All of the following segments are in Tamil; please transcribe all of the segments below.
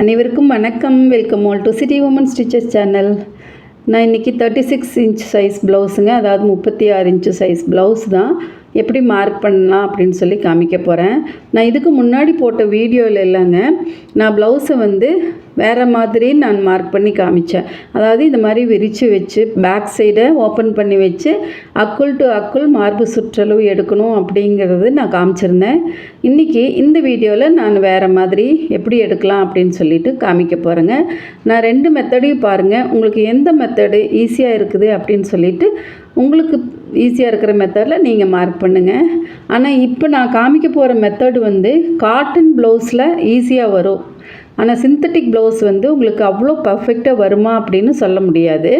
அனைவருக்கும் வணக்கம். Welcome all to City Women Stitches channel நான் இன்றைக்கி தேர்ட்டி சிக்ஸ் இன்ச் சைஸ் ப்ளவுஸுங்க அதாவது முப்பத்தி ஆறு இன்ச்சு சைஸ் ப்ளவுஸ் தான். எப்படி மார்க் பண்ணலாம் அப்படின்னு சொல்லி காமிக்க போகிறேன் நான் இதுக்கு முன்னாடி போட்ட வீடியோவில் இல்லைங்க நான் ப்ளவுஸை வந்து வேறு மாதிரி நான் மார்க் பண்ணி காமிச்சேன். அதாவது இந்த மாதிரி விரித்து வச்சு பேக் சைடை ஓப்பன் பண்ணி வச்சு அக்குள் டு அக்குள் மார்பு சுற்றளவு எடுக்கணும் அப்படிங்கிறது நான் காமிச்சிருந்தேன். இன்றைக்கி இந்த வீடியோவில் நான் வேறு மாதிரி எப்படி எடுக்கலாம் அப்படின்னு சொல்லிட்டு காமிக்க போகிறேங்க நான் ரெண்டு மெத்தடையும் பாருங்கள் உங்களுக்கு எந்த மெத்தடு ஈஸியாக இருக்குது அப்படின்னு சொல்லிட்டு உங்களுக்கு ஈஸியாக இருக்கிற மெத்தடில் நீங்கள் மார்க் பண்ணுங்கள் ஆனால் இப்போ நான் காமிக்க போகிற மெத்தடு வந்து காட்டன் ப்ளவுஸில் ஈஸியாக வரும். ஆனால் சிந்தட்டிக் ப்ளவுஸ் வந்து உங்களுக்கு அவ்வளோ பர்ஃபெக்டாக வருமா அப்படின்னு சொல்ல முடியாது.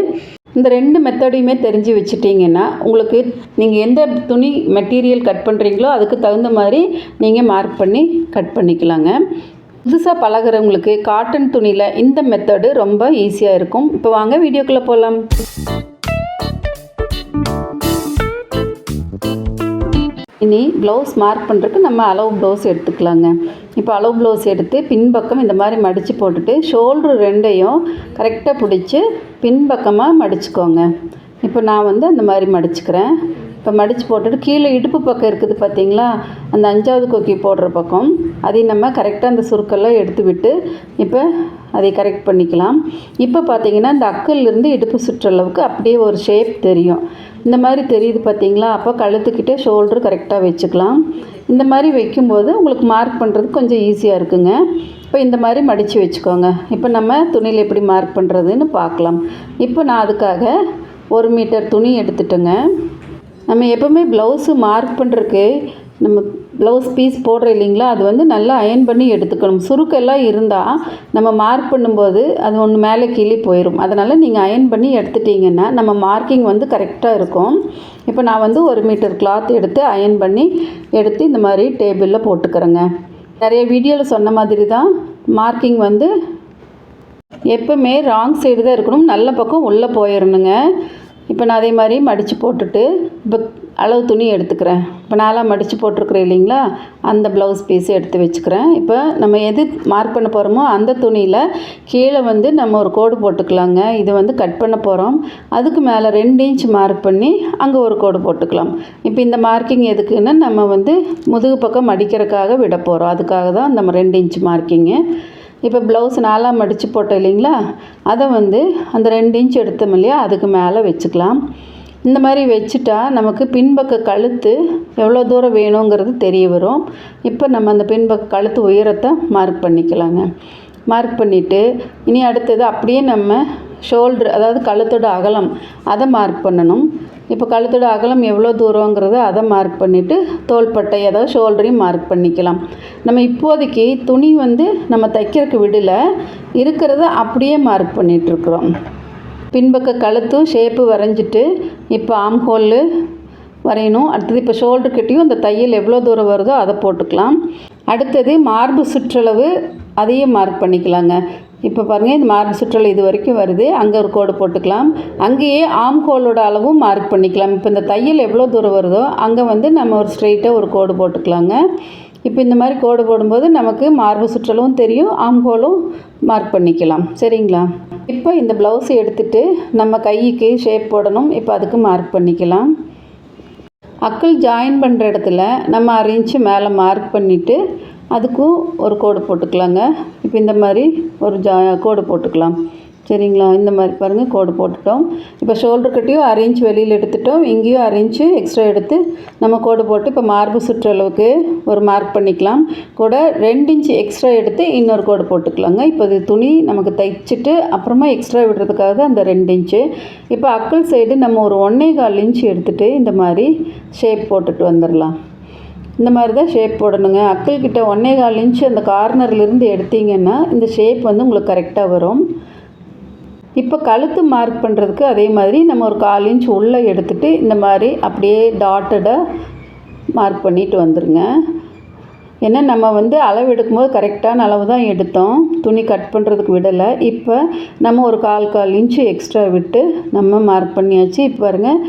இந்த ரெண்டு மெத்தடையுமே தெரிஞ்சு வச்சுட்டிங்கன்னா உங்களுக்கு நீங்கள் எந்த துணி மெட்டீரியல் கட் பண்ணுறீங்களோ அதுக்கு தகுந்த மாதிரி நீங்கள் மார்க் பண்ணி கட் பண்ணிக்கலாங்க. புதுசாக பழகுறவங்களுக்கு காட்டன் துணியில் இந்த மெத்தடு ரொம்ப ஈஸியாக இருக்கும். இப்போ வாங்க வீடியோக்குள்ளே போகலாம் இனி ப்ளவுஸ் மார்க் பண்ணுறதுக்கு நம்ம அளவு ப்ளவுஸ் எடுத்துக்கலாங்க. இப்போ அளவு ப்ளவுஸ் எடுத்து பின்பக்கம் இந்த மாதிரி மடித்து போட்டுட்டு ஷோல்ட்ரு ரெண்டையும் கரெக்டாக பிடிச்சி பின்பக்கமாக மடிச்சுக்கோங்க. இப்போ நான் வந்து அந்த மாதிரி மடிச்சுக்கிறேன். இப்போ மடித்து போட்டுட்டு கீழே இடுப்பு பக்கம் இருக்குது பார்த்தீங்களா அந்த அஞ்சாவது கொக்கி போடுற பக்கம். அதையும் நம்ம கரெக்டாக அந்த சுருக்கெல்லாம் எடுத்து விட்டு இப்போ அதை கரெக்ட் பண்ணிக்கலாம். இப்போ பார்த்தீங்கன்னா இந்த அக்கல்லேருந்து இடுப்பு சுற்றளவுக்கு அப்படியே ஒரு ஷேப் தெரியும். இந்த மாதிரி தெரியுது பார்த்தீங்களா அப்போ கழுத்துக்கிட்டே ஷோல்டர் கரெக்டாக வச்சுக்கலாம். இந்த மாதிரி வைக்கும்போது உங்களுக்கு மார்க் பண்ணுறது கொஞ்சம் ஈஸியாக இருக்குங்க. இப்போ இந்த மாதிரி மடித்து வச்சுக்கோங்க. இப்போ நம்ம துணியில் எப்படி மார்க் பண்ணுறதுன்னு பார்க்கலாம். இப்போ நான் அதுக்காக ஒரு மீட்டர் துணி எடுத்துட்டேங்க. நம்ம எப்போவுமே ப்ளவுஸு மார்க் பண்ணுறக்கு நம்ம ப்ளவுஸ் பீஸ் போடுற இல்லைங்களா? அது வந்து நல்லா அயன் பண்ணி எடுத்துக்கணும். சுருக்கெல்லாம் இருந்தால் நம்ம மார்க் பண்ணும்போது அது ஒன்று மேலே கீழே போயிடும் அதனால் நீங்கள் அயன் பண்ணி எடுத்துட்டிங்கன்னா நம்ம மார்க்கிங் வந்து கரெக்டாக இருக்கும். இப்போ நான் வந்து ஒரு மீட்டர் கிளாத் எடுத்து அயன் பண்ணி எடுத்து இந்த மாதிரி டேபிளில் போட்டுக்கிறேங்க. நிறைய வீடியோவில் சொன்ன மாதிரி தான் மார்க்கிங் வந்து எப்போவுமே ராங் சைடு தான் இருக்கணும். நல்ல பக்கம் உள்ளே போயிடணுங்க இப்போ நான் அதே மாதிரி மடித்து போட்டுட்டு இப்போ அளவு துணி எடுத்துக்கிறேன். இப்போ நாளாக மடித்து போட்டிருக்குறேன் இல்லைங்களா? அந்த ப்ளவுஸ் பீஸை எடுத்து வச்சுக்கிறேன். இப்போ நம்ம எது மார்க் பண்ண போகிறோமோ அந்த துணியில் கீழே வந்து நம்ம ஒரு கோடு போட்டுக்கலாங்க. இது வந்து கட் பண்ண போகிறோம் அதுக்கு மேலே ரெண்டு இன்ச் மார்க் பண்ணி அங்கே ஒரு கோடு போட்டுக்கலாம். இப்போ இந்த மார்க்கிங் எதுக்குன்னு நம்ம வந்து முதுகு பக்கம் மடிக்கிறதுக்காக விட போகிறோம் அதுக்காக தான் நம்ம ரெண்டு இன்ச் மார்க்கிங்கு இப்போ ப்ளவுஸ் நாலாம் மடித்து போட்டோம் இல்லைங்களா? அதை வந்து அந்த ரெண்டு இன்ச் எடுத்தோம் இல்லையா? அதுக்கு மேலே வச்சுக்கலாம். இந்த மாதிரி வச்சுட்டா நமக்கு பின்பக்க கழுத்து எவ்வளோ தூரம் வேணுங்கிறது தெரிய வரும். இப்போ நம்ம அந்த பின்பக்க கழுத்து உயரத்தை மார்க் பண்ணிக்கலாங்க. மார்க் பண்ணிவிட்டு இனி அடுத்தது அப்படியே நம்ம ஷோல்ட்ரு அதாவது கழுத்தோட அகலம் அதை மார்க் பண்ணணும். இப்போ கழுத்தோட அகலம் எவ்வளோ தூரங்கிறத அதை மார்க் பண்ணிவிட்டு தோள்பட்டை அதாவது ஷோல்டரையும் மார்க் பண்ணிக்கலாம். நம்ம இப்போதைக்கு துணி வந்து நம்ம தைக்கிறதுக்கு விடலை இருக்கிறத அப்படியே மார்க் பண்ணிகிட்ருக்குறோம் பின்பக்க கழுத்தும் ஷேப்பு வரைஞ்சிட்டு இப்போ ஆம் ஹோல்லு வரையணும். அடுத்தது இப்போ ஷோல்டர் கிட்டேயும் அந்த தையல் எவ்வளோ தூரம் வருதோ அதை போட்டுக்கலாம். அடுத்தது மார்பு சுற்றளவு அதையும் மார்க் பண்ணிக்கலாங்க. இப்போ பாருங்கள் இந்த மார்பு சுற்றல் இது வரைக்கும் வருது. அங்கே ஒரு கோடு போட்டுக்கலாம். அங்கேயே ஆம் கோலோட அளவும் மார்க் பண்ணிக்கலாம். இப்போ இந்த தையல் எவ்வளோ தூரம் வருதோ அங்கே வந்து நம்ம ஒரு ஸ்ட்ரெயிட்டாக ஒரு கோடு போட்டுக்கலாங்க. இப்போ இந்த மாதிரி கோடு போடும்போது நமக்கு மார்பு சுற்றலும் தெரியும் ஆம்கோலும் மார்க் பண்ணிக்கலாம். சரிங்களா? இப்போ இந்த ப்ளவுஸ் எடுத்துகிட்டு நம்ம கைக்கு ஷேப் போடணும். இப்போ அதுக்கு மார்க் பண்ணிக்கலாம். அக்கள் ஜாயின் பண்ணுற இடத்துல நம்ம அரை இன்ச்சு மேலே மார்க் பண்ணிவிட்டு அதுக்கும் ஒரு கோடு போட்டுக்கலாங்க. இப்போ இந்த மாதிரி ஒரு ஜா கோடு போட்டுக்கலாம். சரிங்களா? இந்த மாதிரி பாருங்கள் கோடு போட்டுட்டோம். இப்போ ஷோல்டர் கட்டியும் அரை இன்ச் வெளியில் எடுத்துட்டோம். இங்கேயும் அரை இன்ச்சு எக்ஸ்ட்ரா எடுத்து நம்ம கோடு போட்டு இப்போ மார்பு சுற்றளவுக்கு ஒரு மார்க் பண்ணிக்கலாம். கூட ரெண்டு இன்ச்சு எக்ஸ்ட்ரா எடுத்து இன்னொரு கோடு போட்டுக்கலாங்க. இப்போ இது துணி நமக்கு தைச்சிட்டு அப்புறமா எக்ஸ்ட்ரா விடுறதுக்காக தான் அந்த ரெண்டு இன்ச்சு இப்போ அக்கல் சைடு நம்ம ஒரு ஒன்றே கால் இன்ச் எடுத்துகிட்டு இந்த மாதிரி ஷேப் போட்டுட்டு வந்துடலாம். இந்த மாதிரி தான் ஷேப் போடணுங்க. அக்கள் கிட்ட ஒன்றே கால் இன்ச்சு அந்த கார்னர்லேருந்து எடுத்தீங்கன்னா இந்த ஷேப் வந்து உங்களுக்கு கரெக்டாக வரும். இப்போ கழுத்து மார்க் பண்ணுறதுக்கு அதே மாதிரி நம்ம ஒரு கால் இன்ச் உள்ளே எடுத்துகிட்டு இந்த மாதிரி அப்படியே டாட்டடாக மார்க் பண்ணிட்டு வந்துடுங்க ஏன்னா நம்ம வந்து அளவு எடுக்கும்போது கரெக்டான அளவு தான் எடுத்தோம். துணி கட் பண்ணுறதுக்கு விடலை. இப்போ நம்ம ஒரு கால் கால் இன்ச்சு எக்ஸ்ட்ரா விட்டு நம்ம மார்க் பண்ணியாச்சு. இப்போ பாருங்கள்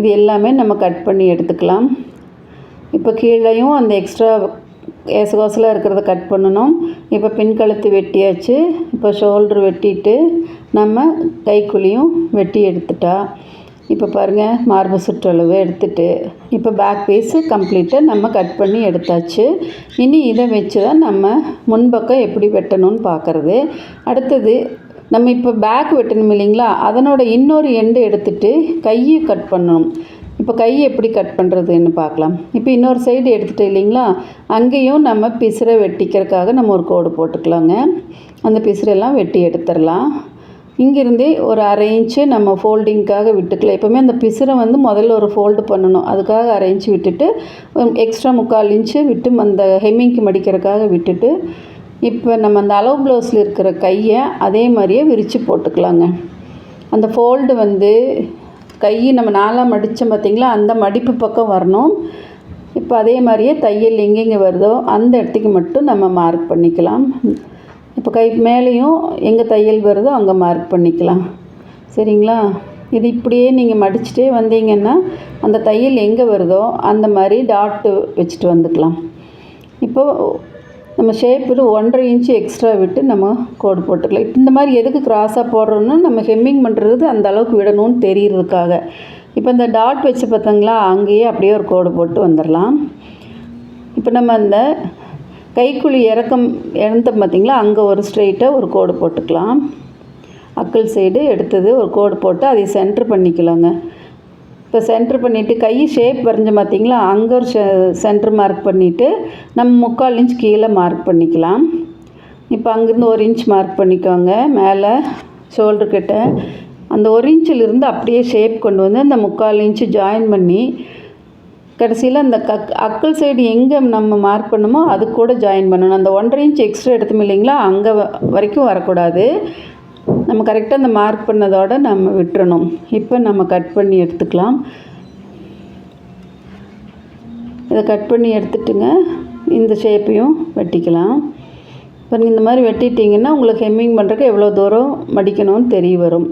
இது எல்லாமே நம்ம கட் பண்ணி எடுத்துக்கலாம். இப்போ கீழேயும் அந்த எக்ஸ்ட்ரா ஏசகோசலாக இருக்கிறத கட் பண்ணணும். இப்போ பின் கழுத்து வெட்டியாச்சு. இப்போ ஷோல்ட்ரு வெட்டிட்டு நம்ம கைக்குழியும் வெட்டி எடுத்துட்டா. இப்போ பாருங்கள் மார்பு சுற்றளவு எடுத்துட்டு. இப்போ பேக் பீஸு கம்ப்ளீட்டாக நம்ம கட் பண்ணி எடுத்தாச்சு. இனி இதை வச்சு தான் நம்ம முன்பக்கம் எப்படி வெட்டணும்னு பார்க்குறது. அடுத்தது நம்ம இப்போ பேக் வெட்டணும் இல்லைங்களா? அதனோட இன்னொரு எண்டு எடுத்துட்டு கையை கட் பண்ணணும். இப்போ கை எப்படி கட் பண்ணுறதுன்னு பார்க்கலாம். இப்போ இன்னொரு சைடு எடுத்துகிட்டு இல்லைங்களா? அங்கேயும் நம்ம பிசுரை வெட்டிக்கிறதுக்காக நம்ம ஒரு கோடு போட்டுக்கலாங்க. அந்த பிசுரெல்லாம் வெட்டி எடுத்துடலாம். இங்கேருந்தே ஒரு அரை இன்ச்சு நம்ம ஃபோல்டிங்க்காக விட்டுக்கலாம். எப்போவுமே அந்த பிசுரை வந்து முதல்ல ஒரு ஃபோல்டு பண்ணணும். அதுக்காக அரை இன்ச்சு விட்டுட்டு எக்ஸ்ட்ரா முக்கால் இன்ச்சு விட்டு அந்த ஹெம்மிங்க்கு மடிக்கிறதுக்காக விட்டுட்டு இப்போ நம்ம அந்த அளவு ப்ளவுஸில் இருக்கிற கையை அதே மாதிரியே விரித்து போட்டுக்கலாங்க. அந்த ஃபோல்டு வந்து கை நம்ம நாலாக மடித்தோம் பார்த்திங்களா? அந்த மடிப்பு பக்கம் வரணும். இப்போ அதே மாதிரியே தையல் எங்கெங்கே வருதோ அந்த இடத்துக்கு மட்டும் நம்ம மார்க் பண்ணிக்கலாம். இப்போ கை மேலேயும் எங்கே தையல் வருதோ அங்கே மார்க் பண்ணிக்கலாம். சரிங்களா? இது இப்படியே நீங்கள் மடிச்சுட்டே வந்தீங்கன்னா அந்த தையல் எங்கே வருதோ அந்த மாதிரி டாட்டு வச்சுட்டு வந்துக்கலாம். இப்போது நம்ம ஷேப்பில் ஒன்றரை இன்ச்சு எக்ஸ்ட்ரா விட்டு நம்ம கோடு போட்டுக்கலாம். இப்போ இந்த மாதிரி எதுக்கு கிராஸாக போடுறோன்னா நம்ம ஹெம்மிங் பண்ணுறது அந்த அளவுக்கு விடணும்னு தெரியறதுக்காக. இப்போ இந்த டாட் வச்சு பார்த்தங்களா அங்கேயே அப்படியே ஒரு கோடு போட்டு வந்துடலாம். இப்போ நம்ம அந்த கைக்குழி இறக்கம் இறந்தோம் பார்த்திங்களா அங்கே ஒரு ஸ்ட்ரெயிட்டாக ஒரு கோடு போட்டுக்கலாம். அக்கல் சைடு எடுத்தது ஒரு கோடு போட்டு அதை சென்ட்ரு பண்ணிக்கலாங்க. இப்போ சென்ட்ரு பண்ணிவிட்டு கை ஷேப் வரைஞ்ச பார்த்தீங்களா? அங்கே ஒரு சென்ட்ரு மார்க் பண்ணிவிட்டு நம்ம முக்கால் இன்ச் கீழே மார்க் பண்ணிக்கலாம். இப்போ அங்கேருந்து ஒரு இன்ச் மார்க் பண்ணிக்கோங்க. மேலே ஷோல்டர் கிட்ட. அந்த ஒரு இன்ச்சிலிருந்து அப்படியே ஷேப் கொண்டு வந்து அந்த முக்கால் இன்ச்சு ஜாயின் பண்ணி கடைசியில் அந்த கக் அக்கல் சைடு எங்கே நம்ம மார்க் பண்ணுமோ அது கூட ஜாயின் பண்ணணும். அந்த ஒன்றரை இன்ச் எக்ஸ்ட்ரா எடுத்தோம் இல்லைங்களா? அங்கே வரைக்கும் வரக்கூடாது. நம்ம கரெக்டாக அந்த மார்க் பண்ணதோடு நம்ம விட்டுறணும். இப்போ நம்ம கட் பண்ணி எடுத்துக்கலாம். இதை கட் பண்ணி எடுத்துட்டுங்க. இந்த ஷேப்பையும் வெட்டிக்கலாம். இப்போ இந்த மாதிரி வெட்டிட்டிங்கன்னா உங்களுக்கு ஹெம்மிங் பண்ணுறக்கு எவ்வளோ தூரம் மடிக்கணும்னு தெரிய வரும்.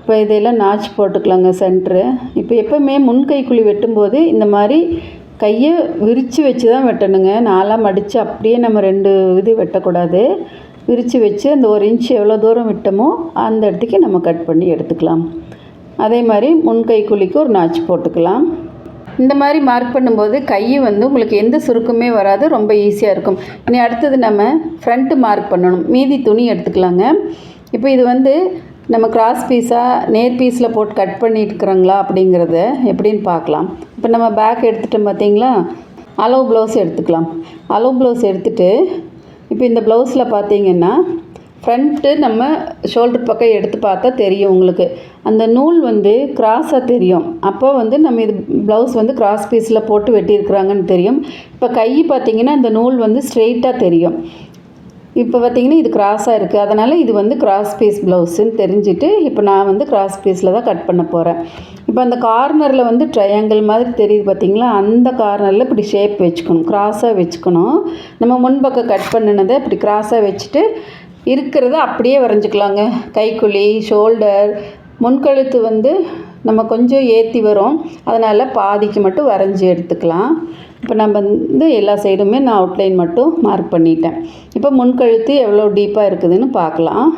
இப்போ இதையெல்லாம் நாச் போட்டுக்கலாங்க சென்ட்ரு இப்போ எப்போவுமே முன் குழி வெட்டும்போது இந்த மாதிரி கையை விரித்து வச்சு தான் வெட்டணுங்க. நாலாக மடித்து அப்படியே நம்ம ரெண்டு இது வெட்டக்கூடாது. பிரித்து வச்சு அந்த ஒரு இன்ச் எவ்வளோ தூரம் விட்டோமோ அந்த இடத்துக்கு நம்ம கட் பண்ணி எடுத்துக்கலாம். அதே மாதிரி முன் குழிக்கு ஒரு நாச் போட்டுக்கலாம். இந்த மாதிரி மார்க் பண்ணும்போது கை வந்து உங்களுக்கு எந்த சுருக்கமே வராது ரொம்ப ஈஸியாக இருக்கும். இனி அடுத்தது நம்ம ஃப்ரண்ட்டு மார்க் பண்ணணும். மீதி துணி எடுத்துக்கலாங்க. இப்போ இது வந்து நம்ம கிராஸ் பீஸாக நேர் பீஸில் போட்டு கட் பண்ணிட்டுருக்குறோங்களா அப்படிங்கிறத எப்படின்னு பார்க்கலாம். இப்போ நம்ம பேக் எடுத்துகிட்டோம் பார்த்தீங்களா? அளவு ப்ளவுஸ் எடுத்துக்கலாம். அளவு ப்ளவுஸ் எடுத்துகிட்டு இப்போ இந்த ப்ளவுஸில் பார்த்தீங்கன்னா ஃப்ரண்ட்டு நம்ம ஷோல்டர் பக்கம் எடுத்து பார்த்தா தெரியும் உங்களுக்கு. அந்த நூல் வந்து கிராஸாக தெரியும். அப்போ வந்து நம்ம இது ப்ளவுஸ் வந்து கிராஸ் பீஸில் போட்டு வெட்டியிருக்கிறாங்கன்னு தெரியும். இப்போ கை பார்த்திங்கன்னா அந்த நூல் வந்து ஸ்ட்ரெயிட்டாக தெரியும். இப்போ பார்த்திங்கன்னா இது கிராஸாக இருக்குது அதனால் இது வந்து கிராஸ் பீஸ் ப்ளவுஸுன்னு தெரிஞ்சுட்டு இப்போ நான் வந்து கிராஸ் பீஸில் தான் கட் பண்ண போகிறேன் இப்போ அந்த கார்னரில் வந்து ட்ரையாங்கிள் மாதிரி தெரியுது பார்த்திங்களா? அந்த கார்னரில் இப்படி ஷேப் வச்சுக்கணும். கிராஸாக வச்சுக்கணும். நம்ம முன்பக்கம் கட் பண்ணினதை இப்படி கிராஸாக வச்சுட்டு இருக்கிறத அப்படியே வரைஞ்சிக்கலாங்க. கைக்குழி ஷோல்டர் முன்கழுத்து வந்து நம்ம கொஞ்சம் ஏற்றி வரும். அதனால் பாதிக்கு மட்டும் வரைஞ்சி எடுத்துக்கலாம். இப்போ நம்ம வந்து எல்லா சைடுமே நான் அவுட்லைன் மட்டும் மார்க் பண்ணிட்டேன். இப்போ முன்கழுத்து எவ்வளோ டீப்பாக இருக்குதுன்னு பார்க்கலாம்.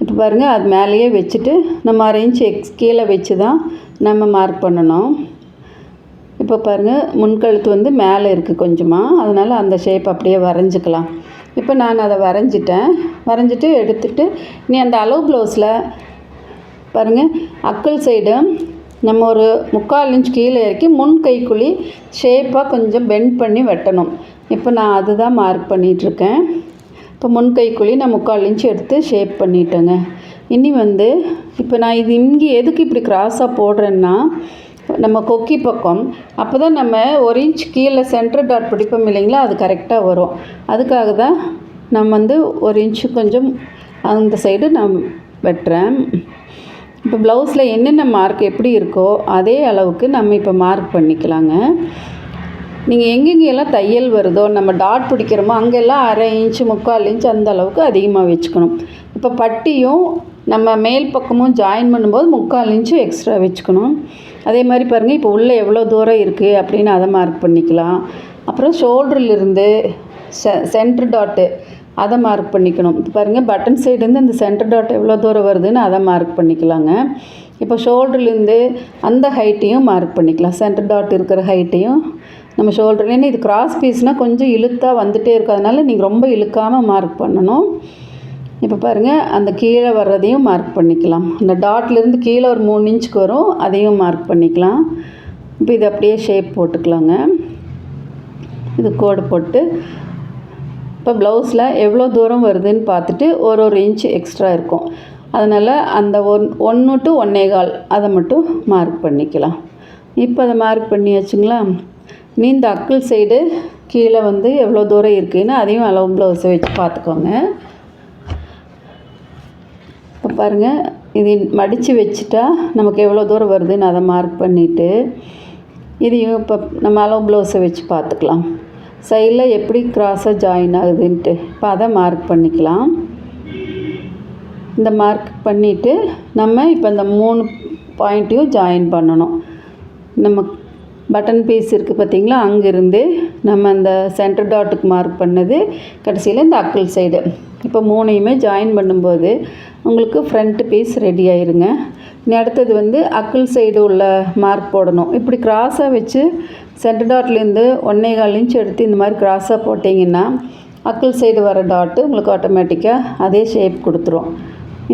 இப்போ பாருங்கள் அது மேலேயே வச்சுட்டு நம்ம அரை இன்ச் எக்ஸ் கீழே வச்சு தான் நம்ம மார்க் பண்ணணும். இப்போ பாருங்கள் முன்கழுத்து வந்து மேலே இருக்குது கொஞ்சமாக அதனால் அந்த ஷேப் அப்படியே வரைஞ்சிக்கலாம். இப்போ நான் அதை வரைஞ்சிட்டேன். வரைஞ்சிட்டு எடுத்துட்டு நீ அந்த அளவு ப்ளவுஸில் பாருங்கள் அக்கல் சைடு நம்ம ஒரு முக்கால் இன்ச் கீழே இறக்கி முன் கைக்குழி ஷேப்பாக கொஞ்சம் பெண்ட் பண்ணி வெட்டணும். இப்போ நான் அதுதான் மார்க் பண்ணிகிட்ருக்கேன் இப்போ முன் கைக்குழி நான் முக்கால் இன்ச் எடுத்து ஷேப் பண்ணிட்டேங்க. இனி வந்து இப்போ நான் இது இங்கே எதுக்கு இப்படி கிராஸாக போடுறேன்னா நம்ம கொக்கி பக்கம் அப்போ தான் நம்ம ஒரு இன்ச் கீழே சென்டர் டாட் பிடிப்போம் இல்லைங்களா அது கரெக்டாக வரும். அதுக்காக தான் நம்ம வந்து ஒரு இன்ச்சு கொஞ்சம் அந்த சைடு நான் வெட்டுறேன். இப்போ ப்ளவுஸில் என்னென்ன மார்க் எப்படி இருக்கோ அதே அளவுக்கு நம்ம இப்போ மார்க் பண்ணிக்கலாங்க. நீங்கள் எங்கெங்கெல்லாம் தையல் வருதோ நம்ம டாட் பிடிக்கிறோமோ அங்கெல்லாம் அரை இன்ச்சு முக்கால் இன்ச் அந்த அளவுக்கு அதிகமாக வச்சுக்கணும். இப்போ பட்டியும் நம்ம மேல் பக்கமும் ஜாயின் பண்ணும்போது முக்கால் இன்ச்சு எக்ஸ்ட்ரா வச்சுக்கணும். அதே மாதிரி பாருங்கள் இப்போ உள்ளே எவ்வளோ தூரம் இருக்குது அப்படின்னு அதை மார்க் பண்ணிக்கலாம். அப்புறம் ஷோல்டர்லேருந்து செ சென்ட்ரு டாட்டு அதை மார்க் பண்ணிக்கணும். இப்போ பாருங்கள் பட்டன் சைடுலேருந்து இந்த சென்டர் டாட் எவ்வளோ தூரம் வருதுன்னு அதை மார்க் பண்ணிக்கலாங்க. இப்போ ஷோல்டர்லேருந்து அந்த ஹைட்டையும் மார்க் பண்ணிக்கலாம். சென்டர் டாட் இருக்கிற ஹைட்டையும் நம்ம ஷோல்டர் ஏன்னா இது கிராஸ் பீஸ்னால் கொஞ்சம் இழுத்தாக வந்துகிட்டே இருக்கும். அதனால் நீங்கள் ரொம்ப இழுக்காமல் மார்க் பண்ணணும். இப்போ பாருங்கள் அந்த கீழே வர்றதையும் மார்க் பண்ணிக்கலாம். அந்த டாட்லேருந்து கீழே ஒரு மூணு இன்ச்சுக்கு வரும் அதையும் மார்க் பண்ணிக்கலாம். இப்போ இது அப்படியே ஷேப் போட்டுக்கலாங்க. இது கோடு போட்டு இப்போ ப்ளவுஸில் எவ்வளோ தூரம் வருதுன்னு பார்த்துட்டு ஒரு ஒரு இன்ச் எக்ஸ்ட்ரா இருக்கும். அதனால் அந்த ஒன் ஒன்று டு ஒன்னே கால் அதை மட்டும் மார்க் பண்ணிக்கலாம். இப்போ அதை மார்க் பண்ணியாச்சுங்களா? நீ இந்த அக்கல் சைடு கீழே வந்து எவ்வளோ தூரம் இருக்குதுன்னு அதையும் அளவு ப்ளவுஸை வச்சு பார்த்துக்கோங்க. இப்போ பாருங்கள் இது மடித்து வச்சுட்டா நமக்கு எவ்வளோ தூரம் வருதுன்னு அதை மார்க் பண்ணிவிட்டு இதையும் இப்போ நம்ம அளவு ப்ளவுஸை வச்சு பார்த்துக்கலாம். சைடில் எப்படி க்ராஸாக ஜாயின் ஆகுதுன்ட்டு. இப்போ அதை மார்க் பண்ணிக்கலாம். இந்த மார்க் பண்ணிவிட்டு நம்ம இப்போ இந்த மூணு பாயிண்ட்டையும் ஜாயின் பண்ணணும். நம்ம பட்டன் பீஸ் இருக்குது பார்த்திங்களா அங்கேருந்து நம்ம அந்த சென்டர் டாட்டுக்கு மார்க் பண்ணது கடைசியில் இந்த அக்கல் சைடு இப்போ மூணையுமே ஜாயின் பண்ணும்போது உங்களுக்கு ஃப்ரண்ட் பீஸ் ரெடி ஆயிருங்க. அடுத்தது வந்து அக்கிள் சைடு உள்ள மார்க் போடணும். இப்படி கிராஸாக வச்சு சென்டர் டாட்லேருந்து ஒன்றே கால் இன்ச் எடுத்து இந்த மாதிரி கிராஸாக போட்டிங்கன்னா அக்கிள் சைடு வர டாட்டு உங்களுக்கு ஆட்டோமேட்டிக்காக அதே ஷேப் கொடுத்துரும்.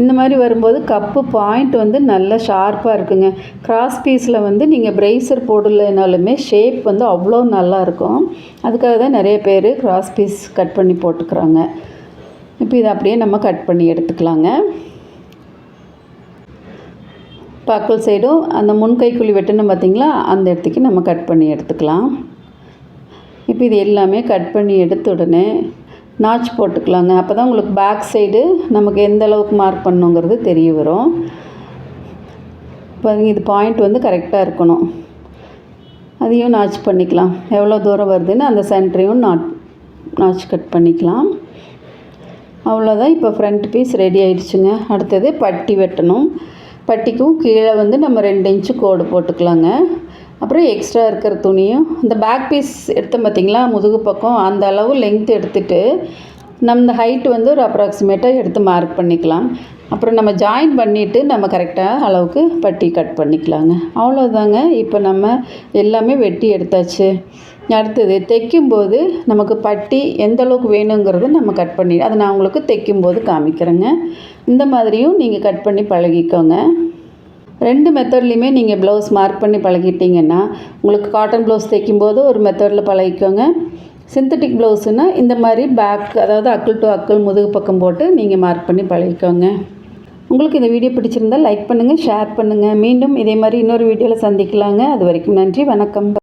இந்த மாதிரி வரும்போது கப்பு பாயிண்ட் வந்து நல்லா ஷார்ப்பாக இருக்குங்க. கிராஸ் பீஸில் வந்து நீங்கள் ப்ரைசர் போடலைனாலுமே ஷேப் வந்து அவ்வளோ நல்லாயிருக்கும் அதுக்காக தான் நிறைய பேர் கிராஸ் பீஸ் கட் பண்ணி போட்டுக்கிறாங்க. இப்போ இதை அப்படியே நம்ம கட் பண்ணி எடுத்துக்கலாங்க. பக்கல் சைடும் அந்த முன்கைக்குழி வெட்டணும் பார்த்திங்களா அந்த இடத்துக்கு நம்ம கட் பண்ணி எடுத்துக்கலாம். இப்போ இது எல்லாமே கட் பண்ணி எடுத்த உடனே நாச் போட்டுக்கலாங்க. அப்போ தான் உங்களுக்கு பேக் சைடு நமக்கு எந்த அளவுக்கு மார்க் பண்ணுங்கிறது தெரிய வரும். இப்போ இது பாயிண்ட் வந்து கரெக்டாக இருக்கணும். அதையும் நாச் பண்ணிக்கலாம். எவ்வளோ தூரம் வருதுன்னு அந்த சென்டரையும் நாட் நாச் கட் பண்ணிக்கலாம். அவ்வளோதான். இப்போ ஃப்ரண்ட் பீஸ் ரெடி ஆயிடுச்சுங்க. அடுத்தது பட்டி வெட்டணும். பட்டிக்கும் கீழே வந்து நம்ம ரெண்டு இன்ச்சு கோடு போட்டுக்கலாங்க. அப்புறம் எக்ஸ்ட்ரா இருக்கிற துணியும் இந்த பேக் பீஸ் எடுத்தோம் பார்த்திங்களா முதுகு பக்கம் அந்த அளவு லென்த் எடுத்துகிட்டு நம்ம இந்த ஹைட் வந்து ஒரு அப்ராக்சிமேட்டாக எடுத்து மார்க் பண்ணிக்கலாம். அப்புறம் நம்ம ஜாயின் பண்ணிவிட்டு நம்ம கரெக்டாக அளவுக்கு பட்டி கட் பண்ணிக்கலாங்க. அவ்வளோதாங்க இப்போ நம்ம எல்லாமே வெட்டி எடுத்தாச்சு. அடுத்தது தைக்கும்போது நமக்கு பட்டி எந்த அளவுக்கு வேணுங்கிறது நம்ம கட் பண்ணி அதை நான் உங்களுக்கு தைக்கும்போது காமிக்கிறேங்க. இந்த மாதிரியும் நீங்கள் கட் பண்ணி பழகிக்கோங்க. ரெண்டு மெத்தட்லேயுமே நீங்கள் ப்ளவுஸ் மார்க் பண்ணி பழகிட்டிங்கன்னா உங்களுக்கு காட்டன் ப்ளவுஸ் தைக்கும்போது ஒரு மெத்தடில் பழகிக்கோங்க. சிந்தட்டிக் ப்ளவுஸுனால் இந்த மாதிரி பேக் அதாவது அக்கிள் டு அக்கிள் முதுகு பக்கம் போட்டு நீங்கள் மார்க் பண்ணி பழகிக்கோங்க. உங்களுக்கு இந்த வீடியோ பிடிச்சிருந்தால் லைக் பண்ணுங்கள் ஷேர் பண்ணுங்கள் மீண்டும் இதே மாதிரி இன்னொரு வீடியோவில் சந்திக்கலாங்க. அது வரைக்கும் நன்றி வணக்கம்.